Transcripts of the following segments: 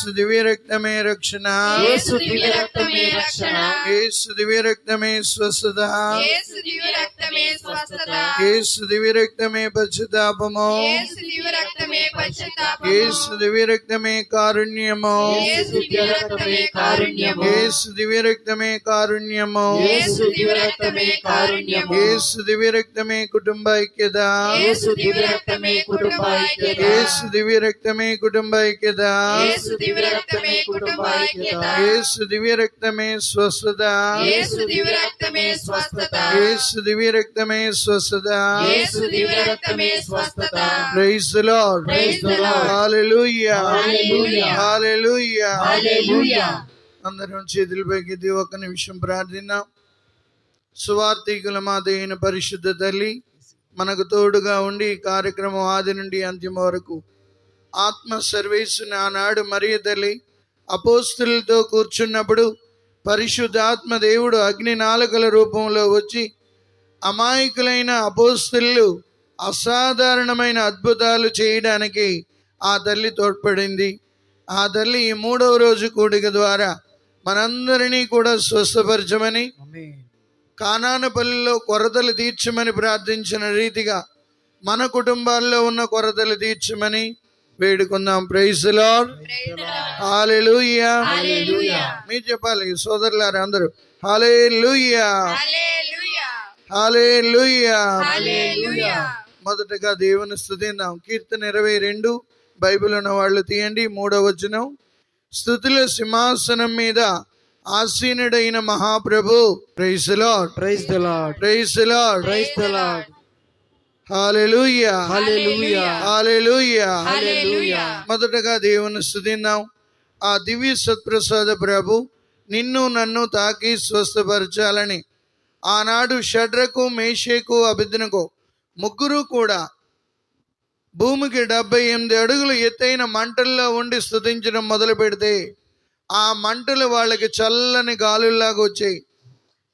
యేసు దివ్య రక్తమే రక్షణ యేసు దివ్య రక్తమే రక్షణ యేసు దివ్య రక్తమే స్వస్థత యేసు దివ్య రక్తమే స్వస్థత యేసు దివ్య రక్తమే పశ్చాత్తాపము యేసు దివ్య రక్తమే పశ్చాత్తాపము యేసు దివ్య రక్తమే కారుణ్యము యేసు దివ్య రక్తమే కారుణ్యము యేసు దివ్య రక్తమే కారుణ్యము యేసు దివ్య రక్తమే కారుణ్యము యేసు దివ్య రక్తమే కుటుంబ ఐక్యత. యేసు దివ్య రక్తమే కుటుంబ ఐక్యత. యేసు దివ్య రక్తమే కుటుంబ ఐక్యత. యేసు దివ్య రక్తమే కుటుంబ ఐక్యత యేసు స్వస్థత. యేసు స్వస్థత. యేసు దివ్య రక్తమే స్వస్థత. యేసు దివ్య రక్తమే స్వస్థత. Praise lord. Praise the Lord. Hallelujah Hallelujah. హల్లెలూయా హల్లెలూయా అందరం చేతులు పైకి ఒక్క నిమిషం ప్రార్థిద్దాం. సువార్థికుల మాత అయిన పరిశుద్ధ తల్లి మనకు తోడుగా ఉండి ఈ కార్యక్రమం ఆది నుండి అంత్యం వరకు ఆత్మ సర్వీసుని ఆనాడు మరియ తల్లి అపోస్తులతో కూర్చున్నప్పుడు పరిశుద్ధాత్మ దేవుడు అగ్ని నాలుకల రూపంలో వచ్చి అమాయకులైన అపోస్తులు అసాధారణమైన అద్భుతాలు చేయడానికి ఆ తల్లి తోడ్పడింది. ఆ తల్లి ఈ మూడవ రోజు కూడిక ద్వారా మనందరినీ కూడా స్వస్థపరచమని కానానపల్లిలో కొరతలు తీర్చమని ప్రార్థించిన రీతిగా మన కుటుంబాల్లో ఉన్న కొరతలు తీర్చమని వేడుకుందాం. ప్రైజ్ లార్డ్ హాలెలూయా హల్లెలూయా మీరు చెప్పాలి సోదరులారా అందరూ. హాలేలుయా హాలేలుయా హల్లెలూయా మొదటగా దేవుని స్థుతిందాం. కీర్తన ఇరవై రెండు. బైబిల్ ఉన్న వాళ్ళు తీయండి మూడవ వచనం. స్థుతుల సింహాసనం మీద ఆసీనుడైన మహాప్రభు. Praise the Lord. Praise lord Praise the Lord. Hallelujah Hallelujah. Hallelujah హల్లెలూయా మొదటగా దేవుని స్థుతిందాం. ఆ దివ్య సత్ప్రసాద ప్రభు నిన్ను నన్ను తాకి స్వస్థపరచాలని. ఆనాడు షడ్రకు మేషేకు అభిజ్ఞకు ముగ్గురు కూడా భూమికి డెబ్బై ఎనిమిది అడుగులు ఎత్తైన మంటల్లో ఉండి స్థుతించడం మొదలు పెడితే ఆ మంటలు వాళ్ళకి చల్లని గాలుల్లాగా వచ్చాయి.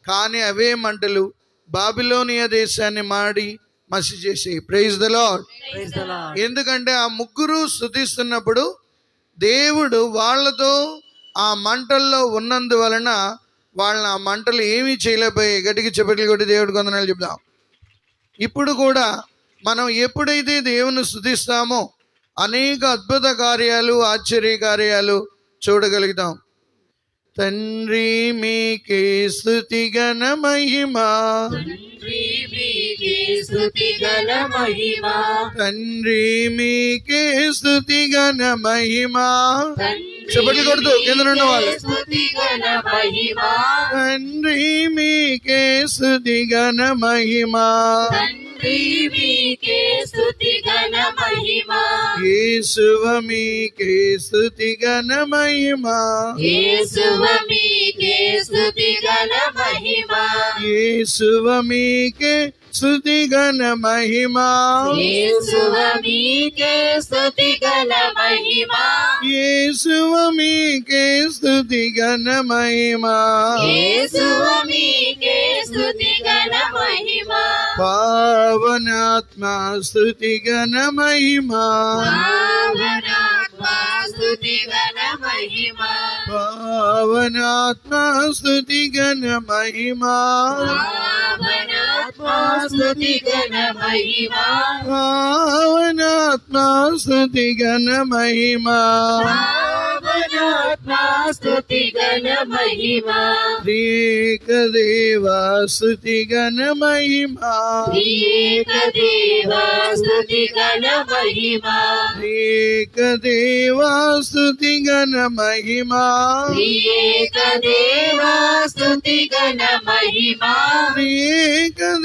కానీ అవే మంటలు బాబిలోనియా దేశాన్ని మాడి మసి చేసాయి ప్రైజ్ ద లాడ్. ఎందుకంటే ఆ ముగ్గురు స్థుతిస్తున్నప్పుడు దేవుడు వాళ్ళతో ఆ మంటల్లో ఉన్నందువలన వాళ్ళని ఆ మంటలు ఏమీ చేయలేకపోయాయి గట్టికి చెప్పట్లు కొట్టి దేవుడి కొందనాలు చెప్దాం. ఇప్పుడు కూడా మనం ఎప్పుడైతే దేవుని స్థుతిస్తామో అనేక అద్భుత కార్యాలు ఆశ్చర్య కార్యాలు చూడగలుగుతాం. తండ్రి మీకే స్థుతి గణ మహిమా. తండ్రి మీకే స్థుతి గణ మహిమా. చెప్పట్లు కొడుతూ కింద వాళ్ళు. తండ్రి మీకే స్థుతి గణ మహిమా. మీకే స్తుతి గల మహిమ యేసువ మీకే స్థుతి గణ మహిమా యేసువ మీకే స్తుతి గల మహిమ యేసువ మీకే స్థుతి గణ మహిమా యేసువ మీకే स्तुति गण महिमा यीशुवमी के स्तुति गण महिमा के स्तुति गण महिमा पावन के स्तुति गण महिमा पावन आत्मा महिमा स्तुति गण महिमा पावनात्मा स्तुति गण महिमा ఆత్మస్తుతి గణ మహిమా భావనాత్మస్తుతి గణ మహిమా महिमा देवा स्तुतिगण महिमा देवा स्तुतिगण महिमा देवा स्तुतिगण महिमा देवा स्तुतिगण महिमा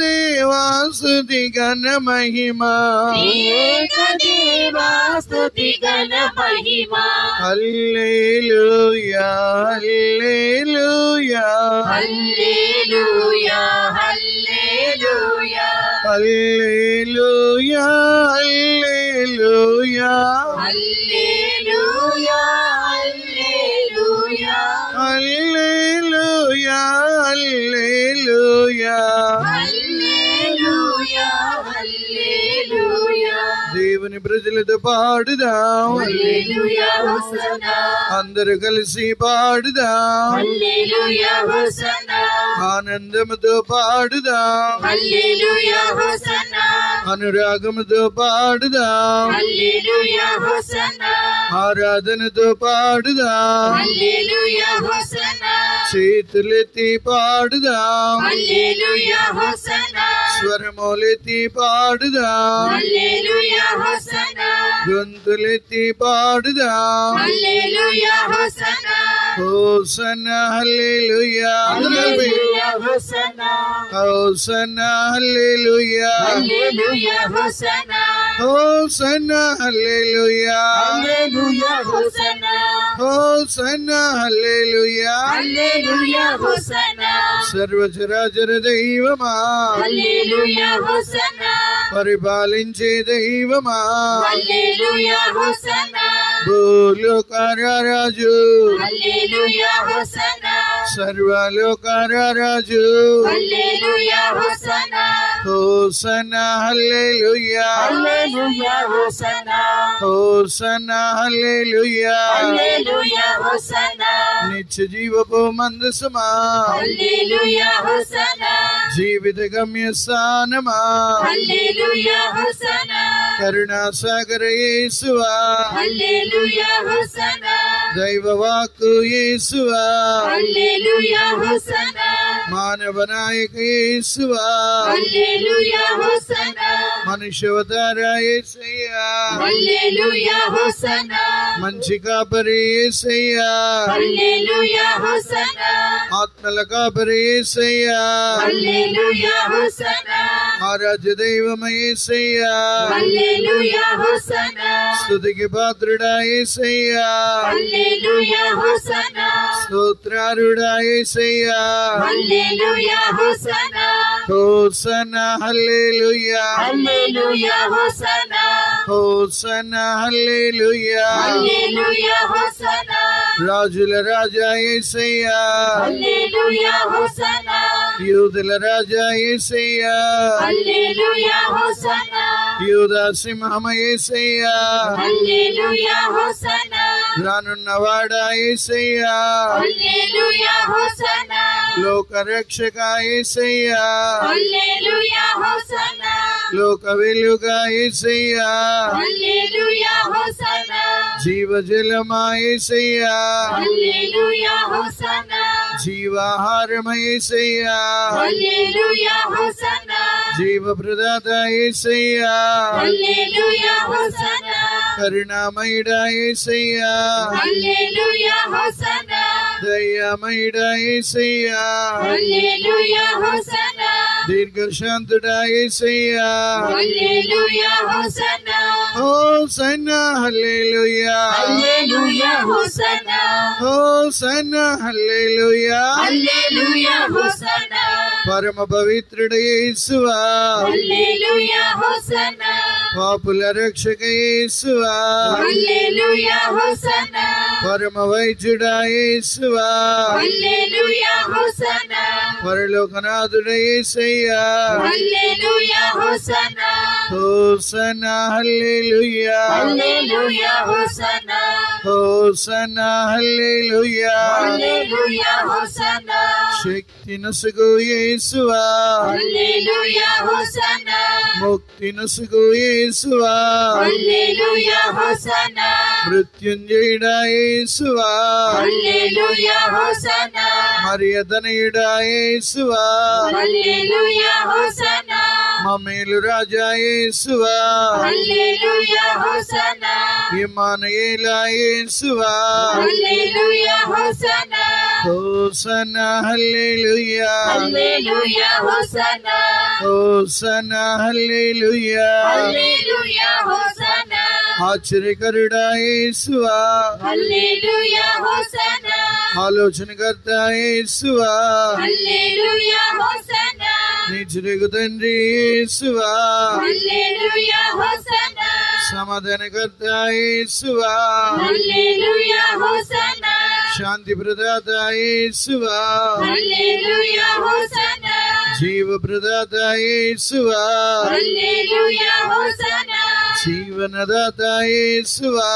देवा स्तुतिगण महिमा देवा స్తుతి గణ మహిమ. హల్లెలూయా హల్లెలూయా. హల్లెలూయా హల్లెలూయా. హల్లెలూయా హల్లెలూయా. హల్లెలూయా హల్లెలూయా. హల్లెలూయా హల్లెలూయా. దేవుని ప్రజలతో పాడుదాం. అందరూ కలిసి పాడుదాం. ఆనందముతో పాడుదాం. అనురాగముతో పాడుదాం. ఆరాధనతో పాడుదాం. చేతులెత్తి పాడుదాం. స్వరములెత్తి పాడుదాం. గొంతులెత్తి పాడుదాం. హోసన. హల్లెలూయా. హోసన. హల్లెలూయా. హోసన. హల్లెలూయా. హోసన. హల్లెలూయా. సర్వచరాచర దైవమా. హల్లెలూయా హోసన్నా పరిపాలించే దైవమా? Hallelujah hosanna భూలోకారాజు. Hallelujah hallelujah hosanna. Hallelujah. Hallelujah hosanna hosanna hallelujah. Hallelujah hosanna నిత్య జీవపు మందసమా? హల్లెలూయా హోసన్నా జీవిత గమ్య స్థానమా హల్లెలూయా హోసన్నా కరుణాసాగర యేసువా హల్లెలూయా మంచి కాపరి యేసయ్యా హల్లెలూయా హోసన్నా ఆత్మల కాపరి యేసయ్యా హల్లెలూయా హోసన్నా ఆరాధ్య దైవమ యేసయ్యా హల్లెలూయా హోసన్నా స్తుతికి పాత్రుడా యేసయ్యా hallelujah hallelujah hosanna hosanna hallelujah. Hallelujah hosanna. రాజుల రాజా యేసయ్యా హల్లెలూయా హోసన్నా యూదుల రాజా యేసయ్యా హల్లెలూయా హోసన్నా యూదా సింహమ యేసయ్యా హల్లెలూయా హోసన్నా రానున్నవాడా యేసయ్యా హల్లెలూయా హోసన్నా లోక రక్షక యేసయ్యా హల్లెలూయా లోక వెలుగా యేసయ్యా హల్లెలూయా హోసన్నా జీవజలమా యేసయ్యా హల్లెలూయా హోసన్నా జీవాహారమ యేసయ్యా హల్లెలూయా హోసన్నా జీవ ప్రదాత యేసయ్యా హల్లెలూయా హోసన్నా కరుణామయుడా యేసయ్యా హల్లెలూయా హోసన్నా దయామయుడా యేసయ్యా హల్లెలూయా హోసన్నా దీర్ఘశాంతుడా యేసయ్యా hallelujah hosanna hallelujah hosanna hallelujah పరమ పవిత్రుడ యేసువా హల్లెలూయా హోసన్నా పాపుల రక్షక యేసువా. హల్లెలూయా హోసన్నా పరమ వైద్యుడా యేసువా. హల్లెలూయా హోసన్నా పరలోకనాథుడ యేసయ్యా. Hallelujah hosanna hosanna hallelujah. Hallelujah నసుగు యేసువా. హల్లెలూయా ముక్తి నసుగు యేసువా హల్లెలూయా హోసన్నా మృత్యుంజయుడా హోసన్నా మమేలు రాజా యేసువా. హల్లెలూయా హోసన్నా ఇమానయేలా యేసువా. Hallelujah hosanna hosanna hallelujah. Hallelujah hosanna. Hallelujah. Hallelujah hosanna ఆశ్చర్యకరుడా యేసువా. హల్లెలూయా హోసన్నా హోసన్నా నీచుడిగు తండ్రి హల్లెలూయా హోసన్నా శాంతి ప్రదాత యేసువా. హల్లెలూయా హోసన్నా జీవ ప్రదాత యేసువా.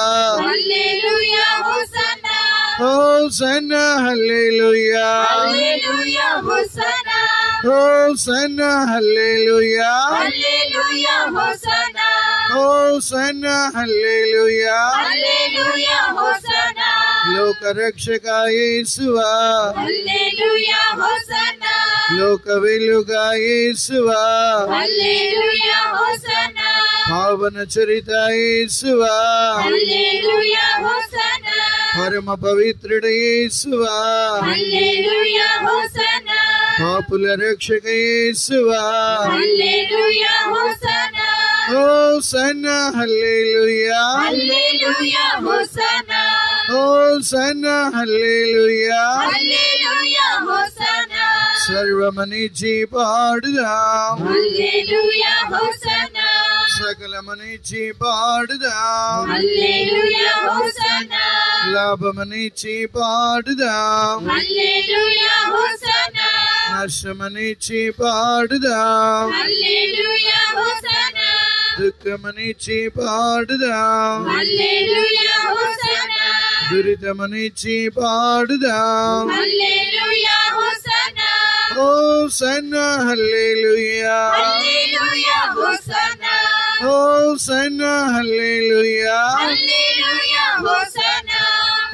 Hosanna hallelujah. Hallelujah hosanna hosanna hallelujah. Hallelujah hosanna hosanna hallelujah. Hallelujah hosanna లోక రక్షక యేసువా. హల్లెలూయా హోసన్నా లోక వెలుగా యేసువా. హల్లెలూయా హోసన్నా పావన చరిత యేసువా. హల్లెలూయా హోసన్నా పరమ పవిత్రుడ యేసువా. హల్లెలూయా హోసన్నా పాపుల రక్షక యేసువా. Hallelujah hosanna hosanna hallelujah. Hallelujah hosanna hosanna hallelujah. Hallelujah సకలమనిచి పాడుదాం హల్లెలూయా హోసన్నా పాడుదాం హల్లెలూయా హోసన్నా నష్టమనిచి పాడుదాం హల్లెలూయా హోసన్నా దుఃఖమనిచి పాడుదాం పాడుదాం hallelujah hosanna hosanna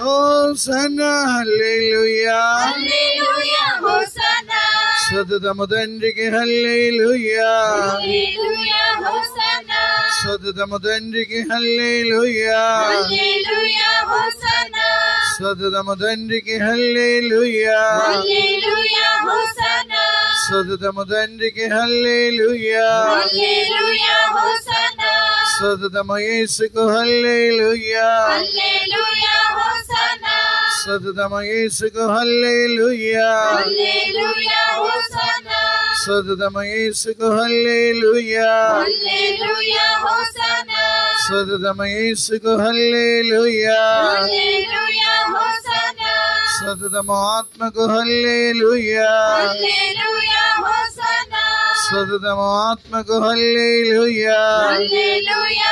hosanna hallelujah. Hallelujah hosanna సతతము తండ్రికి హల్లెలూయా. హల్లెలూయా హోసన్నా సతతము తండ్రికి హల్లెలూయా. హల్లెలూయా హోసన్నా సతతము తండ్రికి హల్లెలూయా. హల్లెలూయా హోసన్నా సతతము తండ్రికి హల్లెలూయా. హల్లెలూయా హోసన్నా సతతము యేసుకు హల్లెలూయా. హల్లెలూయా హోసన్నా సతతము యేసుకు హల్లెలూయా హల్లెలూయా హోసన్నా సతతము యేసుకు హల్లెలూయా హల్లెలూయా హోసన్నా సతతము యేసుకు హల్లెలూయా హల్లెలూయా హోసన్నా సతతము ఆత్మకు హల్లెలూయా హల్లెలూయా హోసన్నా సతతము ఆత్మకు హల్లెలూయా హల్లెలూయా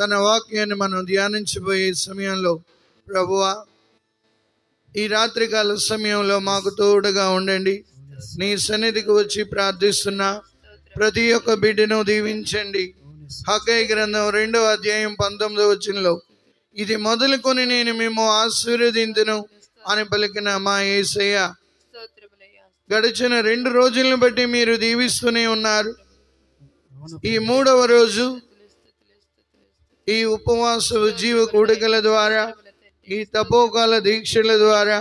తన వాక్యాన్ని మనం ధ్యానించబోయే సమయంలో ప్రభువా ఈ రాత్రికాల సమయంలో మాకు తోడుగా ఉండండి. నీ సన్నిధికి వచ్చి ప్రార్థిస్తున్నా ప్రతి ఒక్క బిడ్డను దీవించండి. హకై గ్రంథం రెండవ అధ్యాయం పంతొమ్మిదో వచనంలో ఇది మొదలుకొని నేను మేము ఆశీర్వదించను అని పలికిన మా ఏసయ్య. గడిచిన రెండు రోజులను బట్టి మీరు దీవిస్తూనే ఉన్నారు. ఈ మూడవ రోజు ఈ ఉపవాస జీవ కూడికల ద్వారా ఈ తపోకాల దీక్షల ద్వారా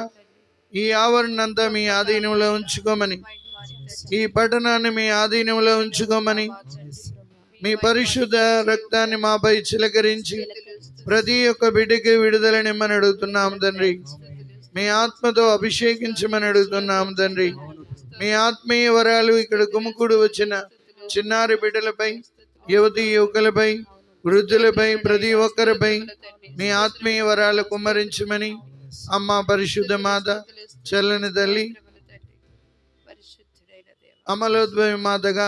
ఈ ఆవరణంతా మీ ఆధీనంలో ఉంచుకోమని ఈ పట్టణాన్ని మీ ఆధీనంలో ఉంచుకోమని మీ పరిశుద్ధ రక్తాన్ని మాపై చిలకరించి ప్రతి ఒక్క బిడ్డకి విడుదలనిమ్మని అడుగుతున్నాం తండ్రి. మీ ఆత్మతో అభిషేకించమని అడుగుతున్నాం తండ్రి. మీ ఆత్మీయ వరాలు ఇక్కడ గుమ్ముకుడు వచ్చిన చిన్నారి బిడ్డలపై యువతి యువకులపై వృద్ధులపై ప్రతి ఒక్కరిపై మీ ఆత్మీయ వరాలు కుమ్మరించమని అమ్మ పరిశుద్ధ మాత చల్లని తల్లి అమలోద్భవి మాతగా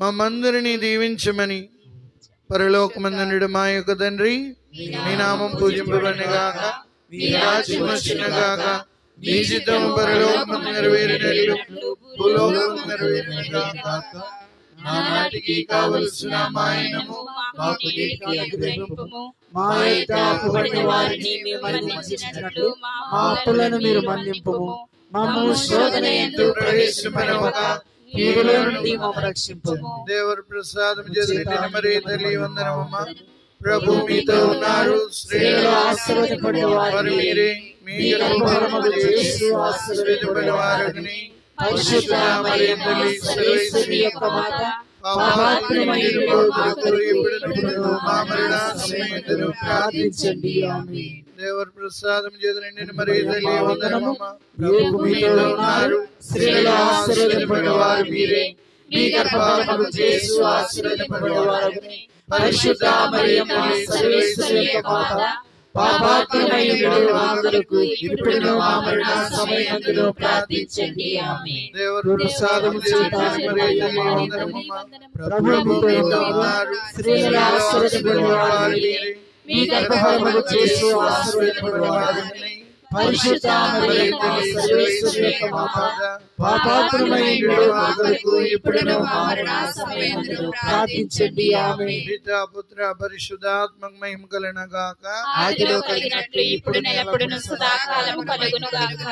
మమ్మందరినీ దీవించమని పరలోకమందనుడు మా యొక్క తండ్రి మీ నామం పూజింపబడినగాక మీ రాజ్యం వచ్చినగాక మీ చిత్తం పరలోకమందు నెరవేరినట్లు భూలోకం నెరవేరినగాక. నానాటికి కావలసిన మాయనము మాకు అనుగ్రహింపుము. మా యొక్క అప్పుబడిన వారిని మేము మన్నించినట్లు మా అప్పులను మీరు మన్నింపుము. మమ్ము శోధన ఎందు కీడులో నుండి రక్షింపుము. ప్రసాదం చేసిన మరి తల్లి వందనమ్మ. ప్రభు మీతో ఉన్నారు. వారు మీరే. మీ గర్భఫలములు పరిశుద్ధ యొక్క మాత ప్రార్థించండి. ఆమె ప్రసాదం చేతులండి మరి స్త్రీలలో ఆశీర్వదింపబడిన వారు మీరే. మీ చేసు వారు పరిశుద్ధ యొక్క మాత పాపాత్మయుడు మా మరణ సమయమందులో ప్రార్థించండి ఆమె దేవర ప్రసాదం చేతులండి మరి తల్లి వందనమ్మ ప్రభు మీతో ఉన్నారు స్త్రీలలో ఆశీర్వదింపబడిన వారు మీరే మీ గర్భఫలము చేసు వారు మరణ ప్రార్థించండి. ఆమె పితా పుత్ర పరిశుద్ధాత్మక మహిమ కలిగిన గాక. ఆదిలో కలిగినట్లు ఇప్పుడు ఎప్పుడును సదాకాలము కలుగును గాక.